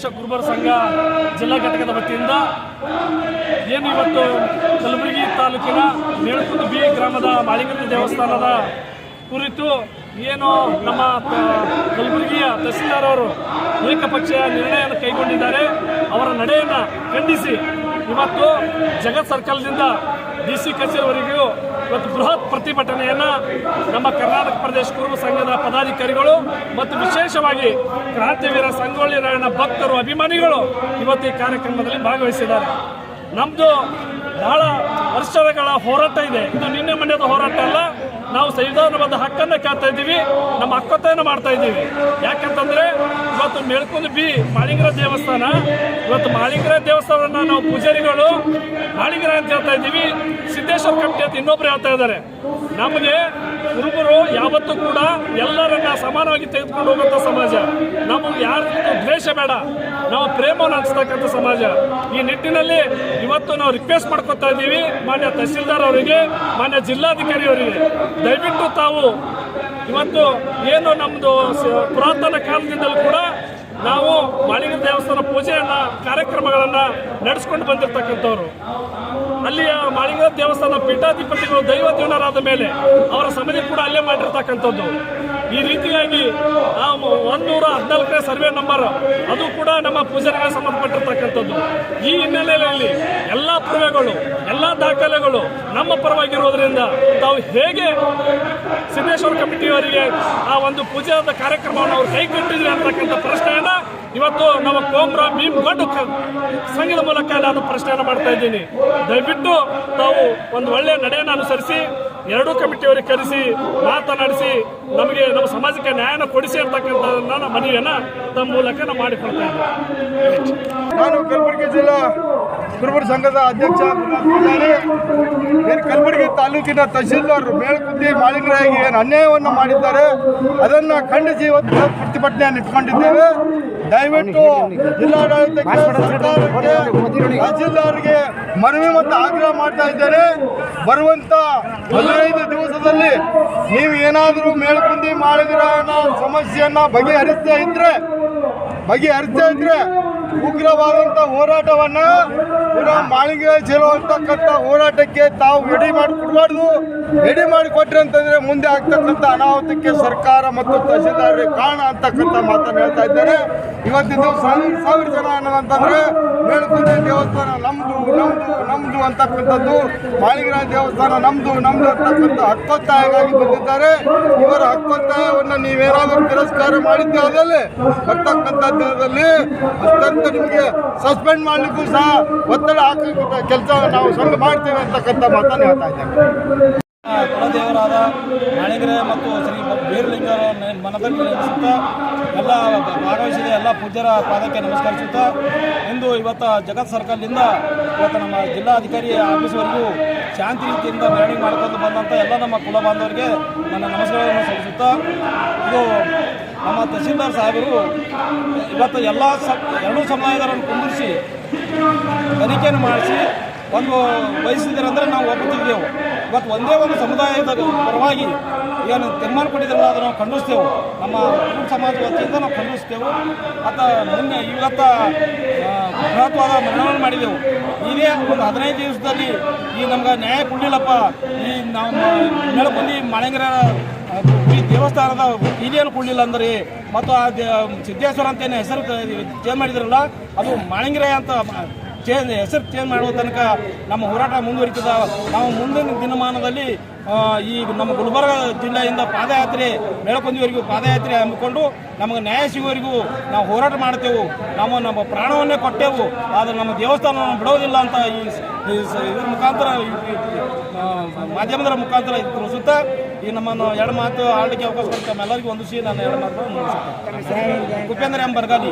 ಪ್ರದೇಶ ಕುರುಬರ ಸಂಘ ಜಿಲ್ಲಾ ಘಟಕದ ವತಿಯಿಂದ ಏನು ಇವತ್ತು ಕಲಬುರಗಿ ತಾಲೂಕಿನ ಮೇಳಕುಂದ ಬಿ ಗ್ರಾಮದ ಮಾಳಿಗಂದ ದೇವಸ್ಥಾನದ ಕುರಿತು ಏನು ನಮ್ಮ ಕಲಬುರಗಿಯ ತಹಸೀಲ್ದಾರ್ ಅವರು ಏಕಪಕ್ಷೀಯ ನಿರ್ಣಯವನ್ನು ಕೈಗೊಂಡಿದ್ದಾರೆ, ಅವರ ನಡೆಯನ್ನು ಖಂಡಿಸಿ ಇವತ್ತು ಜಗತ್ ಸರ್ಕಲ್ದಿಂದ ಡಿ ಸಿ ಕಚೇರಿವರೆಗೂ ಇವತ್ತು ಬೃಹತ್ ಪ್ರತಿಭಟನೆಯನ್ನು ನಮ್ಮ ಕರ್ನಾಟಕ ಪ್ರದೇಶ ಕುರುಬ ಸಂಘದ ಪದಾಧಿಕಾರಿಗಳು ಮತ್ತು ವಿಶೇಷವಾಗಿ ಕ್ರಾಂತಿವೀರ ಸಂಗೊಳ್ಳಿ ರಾಯಣ್ಣ ಭಕ್ತರು, ಅಭಿಮಾನಿಗಳು ಇವತ್ತು ಈ ಕಾರ್ಯಕ್ರಮದಲ್ಲಿ ಭಾಗವಹಿಸಿದ್ದಾರೆ. ನಮ್ಮದು ಬಹಳ ವರ್ಷಗಳ ಹೋರಾಟ ಇದೆ. ಇದು ನಿನ್ನೆ ಮಂಡ್ಯದ ಹೋರಾಟ ಅಲ್ಲ. ನಾವು ಸಂವಿಧಾನಬದ್ಧ ಹಕ್ಕನ್ನು ಕೇಳ್ತಾ ಇದ್ದೀವಿ. ನಮ್ಮ ಹಕ್ಕೊತ್ತಾಯನ ಮಾಡ್ತಾ ಇದ್ದೀವಿ. ಯಾಕಂತಂದ್ರೆ ಇವತ್ತು ಮೇಳ್ಕೊಂಡು ಬಿ ಮಾಳಿಂಗರ ದೇವಸ್ಥಾನ. ಇವತ್ತು ಮಾಳಿಂಗರ ದೇವಸ್ಥಾನ ನಾವು ಪೂಜಾರಿಗಳು ಮಾಳಿಂಗರ ಅಂತ ಹೇಳ್ತಾ ಇದ್ದೀವಿ. ಸಿದ್ದೇಶ್ವರ ಕಮಿಟಿ ಅಂತ ಇನ್ನೊಬ್ರು ಹೇಳ್ತಾ ಇದ್ದಾರೆ. ನಮಗೆ ಹುಡುಗರು ಯಾವತ್ತೂ ಕೂಡ ಎಲ್ಲರನ್ನ ಸಮಾನವಾಗಿ ತೆಗೆದುಕೊಂಡು ಹೋಗುವಂಥ ಸಮಾಜ. ನಮಗೆ ಯಾರ ದ್ವೇಷ ಬೇಡ. ನಾವು ಪ್ರೇಮವನ್ನು ಹಂಚ್ತಕ್ಕಂಥ ಸಮಾಜ. ಈ ನಿಟ್ಟಿನಲ್ಲಿ ಇವತ್ತು ನಾವು ರಿಕ್ವೆಸ್ಟ್ ಮಾಡ್ಕೊತಾ ಇದ್ದೀವಿ. ಮಾನ್ಯ ತಹಸೀಲ್ದಾರ್ ಅವರಿಗೆ, ಮಾನ್ಯ ಜಿಲ್ಲಾಧಿಕಾರಿ ಅವರಿಗೆ. ದಯವಿಟ್ಟು ತಾವು ಇವತ್ತು ಏನು ನಮ್ಮದು ಪುರಾತನ ಕಾಲದಿಂದಲೂ ಕೂಡ ನಾವು ದೇವಸ್ಥಾನ ಪೂಜೆಯನ್ನ, ಕಾರ್ಯಕ್ರಮಗಳನ್ನ ನಡೆಸ್ಕೊಂಡು ಬಂದಿರತಕ್ಕಂಥವ್ರು. ಅಲ್ಲಿಯ ಮಾಳಿಂಗ ದೇವಸ್ಥಾನ ಪೀಠಾಧಿಪತಿಗಳು ದೈವ ಮೇಲೆ ಅವರ ಸಮಿತಿ ಕೂಡ ಅಲ್ಲೇ ಮಾಡಿರ್ತಕ್ಕಂಥದ್ದು. ಈ ರೀತಿಯಾಗಿ ನಾವು ಒಂದೂರ ಹದಿನಾಲ್ಕನೇ ಸರ್ವೆ ನಂಬರ್, ಅದು ಕೂಡ ನಮ್ಮ ಪೂಜಾರಿಗೆ ಸಂಬಂಧಪಟ್ಟಿರ್ತಕ್ಕಂಥದ್ದು. ಈ ಹಿನ್ನೆಲೆಯಲ್ಲಿ ಎಲ್ಲ ಪುರಾವೆಗಳು, ಎಲ್ಲ ದಾಖಲೆಗಳು ನಮ್ಮ ಪರವಾಗಿರುವುದರಿಂದ ತಾವು ಹೇಗೆ ಸಿದ್ದೇಶ್ವರ ಕಮಿಟಿಯವರಿಗೆ ಆ ಒಂದು ಪೂಜಾದ ಕಾರ್ಯಕ್ರಮವನ್ನು ಅವರು ಕೈಗೊಂಡಿದ್ರಿ ಅಂತಕ್ಕಂಥ ಪ್ರಶ್ನೆಯನ್ನು ಇವತ್ತು ನಮ್ಮ ಕೋಮ್ರ ಭೀಮ್ಗಡ್ ಸಂಘದ ಮೂಲಕ ನಾನು ಪ್ರಶ್ನೆಯನ್ನು ಮಾಡ್ತಾ ಇದ್ದೀನಿ. ದಯವಿಟ್ಟು ತಾವು ಒಂದು ಒಳ್ಳೆಯ ನಡೆಯನ್ನು ಅನುಸರಿಸಿ ಎರಡೂ ಕಮಿಟಿಯವರಿಗೆ ಕರೆಸಿ, ಮಾತನಾಡಿಸಿ, ನಮಗೆ ನಮ್ಮ ಸಮಾಜಕ್ಕೆ ನ್ಯಾಯನ ಕೊಡಿಸಿ ಅಂತಕ್ಕಂಥ ಮನವಿಯನ್ನು ತಮ್ಮ ಮೂಲಕ ನಾವು ಮಾಡಿಕೊಳ್ತಾ ಇದ್ದೀವಿ. ನಾನು ಕಲಬುರಗಿ ಜಿಲ್ಲಾ ಕುರುಬರ ಸಂಘದ ಅಧ್ಯಕ್ಷ ಏನು ಕಲಬುರಗಿ ತಾಲೂಕಿನ ತಹಶೀಲ್ದಾರ್ ಮೇಲ್ಕುದ್ದಿ ಮಾಳಿಂಗರಾಗಿ ಏನು ಅನ್ಯಾಯವನ್ನು ಮಾಡಿದ್ದಾರೆ, ಅದನ್ನು ಖಂಡಿಸಿ ಇವತ್ತು ಪ್ರತಿಭಟನೆ ಪ್ರತಿಭಟನೆಯನ್ನು ಇಟ್ಕೊಂಡಿದ್ದೇವೆ. ದಯವಿಟ್ಟು ಜಿಲ್ಲಾಡಳಿತಕ್ಕೆ ತಹಸೀಲ್ದಾರ್ಗೆ ಮನವಿ ಮತ್ತು ಆಗ್ರಹ ಮಾಡ್ತಾ ಇದ್ದೇನೆ. ಬರುವಂತ ಹದಿನೈದು ದಿವಸದಲ್ಲಿ ನೀವು ಏನಾದರೂ ಮೇಲ್ಕುಂದಿ ಮಾಡಿದ್ರ ಸಮಸ್ಯೆಯನ್ನ ಬಗೆಹರಿಸ್ತಾ ಇದ್ರೆ ಬಗೆಹರಿಸ್ತಾ ಇದ್ರೆ ಉಗ್ರವಾದಂಥ ಹೋರಾಟವನ್ನ ಪುನಃ ಮಾಳಿಗೆ ಅಂತಕ್ಕಂಥ ಹೋರಾಟಕ್ಕೆ ತಾವು ರೆಡಿ ಮಾಡಿ ಎಡಿ ಮಾಡಿ ಕೊಟ್ರಿ ಅಂತಂದ್ರೆ ಮುಂದೆ ಆಗ್ತಕ್ಕಂಥ ಅನಾಹುತಕ್ಕೆ ಸರ್ಕಾರ ಮತ್ತು ತಹಸೀಲ್ದಾರರಿಗೆ ಕಾರಣ ಅಂತಕ್ಕಂಥ ಮಾತನ್ನು ಹೇಳ್ತಾ ಇದ್ದಾರೆ. ಇವತ್ತಿನ ಸಾವಿರ ಸಾವಿರ ಜನ ಅನ್ನೋದಂತಂದ್ರೆ ಮೇಲ್ಕುಂದಿ ದೇವಸ್ಥಾನ ನಮ್ದು ನಮ್ದು ನಮ್ದು ಅಂತಕ್ಕಂಥದ್ದು. ಮಾಳಿಗರಾಯ ದೇವಸ್ಥಾನ ನಮ್ದು ನಮ್ದು ಅಂತಕ್ಕಂಥ ಹಕ್ಕೊತ್ತಾಯಕ್ಕಾಗಿ ಬಂದಿದ್ದಾರೆ. ಇವರ ಹಕ್ಕೊತ್ತಾಯವನ್ನು ನೀವೇನಾದರೂ ತಿರಸ್ಕಾರ ಮಾಡಿದ್ದೆ ಆದಲ್ಲಿ ಬರ್ತಕ್ಕಂಥ ದಿನದಲ್ಲಿ ನಿಮಗೆ ಸಸ್ಪೆಂಡ್ ಮಾಡಲಿಕ್ಕೂ ಸಹ ಒತ್ತಡ ಹಾಕಿ ಕೆಲಸ ನಾವು ಸಣ್ಣ ಮಾಡ್ತೇವೆ ಅಂತಕ್ಕಂಥ ಮಾತನ್ನು ಹೇಳ್ತಾ ಇದ್ದೇವೆ ಕುಲದೇವರಾದ ಮಾಳಿಗರೆ ಮತ್ತು ಶ್ರೀ ಬೀರಲಿಂಗ ಮನದಲ್ಲಿ ನೆನೆಸುತ್ತಾ ಎಲ್ಲ ಭಾಗವಹಿಸಿದ ಎಲ್ಲ ಪೂಜ್ಯರ ಪಾದಕ್ಕೆ ನಮಸ್ಕರಿಸುತ್ತಾ ಇಂದು ಇವತ್ತು ಜಗತ್ ಸರ್ಕಲ್ನಿಂದ ಇವತ್ತು ನಮ್ಮ ಜಿಲ್ಲಾಧಿಕಾರಿ ಆಫೀಸ್ವರೆಗೂ ಶಾಂತಿ ರೀತಿಯಿಂದ ಮೆರವಣಿಗೆ ಮಾಡ್ಕೊಂಡು ಬಂದಂಥ ಎಲ್ಲ ನಮ್ಮ ಕುಲ ಬಾಂಧವರಿಗೆ ನನ್ನ ನಮಸ್ಕಾರವನ್ನು ಸಲ್ಲಿಸುತ್ತಾ ಇದು ನಮ್ಮ ತಹಸೀಲ್ದಾರ್ ಸಾಹೇಬರು ಇವತ್ತು ಎಲ್ಲ ಸ ಎರಡೂ ಸಮುದಾಯದವರನ್ನು ಕುಂದಿರಿಸಿ ತನಿಖೆಯನ್ನು ಮಾಡಿಸಿ ಒಂದು ಬಯಸಿದ್ದೀರಂದ್ರೆ ನಾವು ಒಪ್ಪುತ್ತಿದ್ದೆವು ಇವತ್ತು ಒಂದೇ ಒಂದು ಸಮುದಾಯದ ಪರವಾಗಿ ಏನು ತೀರ್ಮಾನ ಕೊಟ್ಟಿದ್ರಲ್ಲ ಅದನ್ನು ನಾವು ಖಂಡಿಸ್ತೇವೆ. ನಮ್ಮ ಸಮಾಜ ವತಿಯಿಂದ ನಾವು ಖಂಡಿಸ್ತೇವೆ. ಮತ್ತು ಮುಂದೆ ಇವತ್ತ ಬೃಹತ್ವಾದ ಮನವಿ ಮಾಡಿದೆವು. ಇದೇ ಒಂದು ಹದಿನೈದು ದಿವಸದಲ್ಲಿ ಈ ನಮ್ಗೆ ನ್ಯಾಯ ಕೊಡಲಿಲ್ಲಪ್ಪ. ಈ ನಾವು ಮೇಳಬಂದಿ ಮಳೆಂಗರ ಈ ದೇವಸ್ಥಾನದ ಇದೇನು ಕೊಡಲಿಲ್ಲ ಅಂದ್ರೆ ಮತ್ತು ಆ ದೇ- ಅಂತ ಏನು ಹೆಸರು ಚೇಂಜ್ ಮಾಡಿದ್ರಲ್ಲ, ಅದು ಮಾಳಿಂಗರಾಯ ಅಂತ ಚೇಂಜ್ ಹೆಸರು ಚೇಂಜ್ ಮಾಡುವ ತನಕ ನಮ್ಮ ಹೋರಾಟ ಮುಂದುವರಿತದ. ನಾವು ಮುಂದಿನ ದಿನಮಾನದಲ್ಲಿ ಈ ನಮ್ಮ ಗುಲ್ಬರ್ಗ ಜಿಲ್ಲೆಯಿಂದ ಪಾದಯಾತ್ರೆ ಮೇಳಕೊಂದಿವರೆಗೂ ಪಾದಯಾತ್ರೆ ಹಮ್ಮಿಕೊಂಡು ನಮಗೆ ನ್ಯಾಯ ಸಿಗುವವರೆಗೂ ನಾವು ಹೋರಾಟ ಮಾಡ್ತೇವೆ ನಾವು ನಮ್ಮ ಪ್ರಾಣವನ್ನೇ ಕೊಟ್ಟೆವು. ಆದರೆ ನಮ್ಮ ದೇವಸ್ಥಾನವನ್ನು ಬಿಡೋದಿಲ್ಲ ಅಂತ ಈ ಇದರ ಮುಖಾಂತರ ಮಾಧ್ಯಮದ ಮುಖಾಂತರ ತಿಳಿಸುತ್ತಾ ಈ ನಮ್ಮನ್ನು ಎರಡು ಮಾತು ಆಡಲಿಕ್ಕೆ ಅವಕಾಶ ಕೊಡ್ತಾ ಎಲ್ಲರಿಗೂ ಒಂದು ಸಿ ನಾನು ಎರಡು ಮಾತು ಉಪೇಂದ್ರ ಎಂ ಬರ್ಗಾಲಿ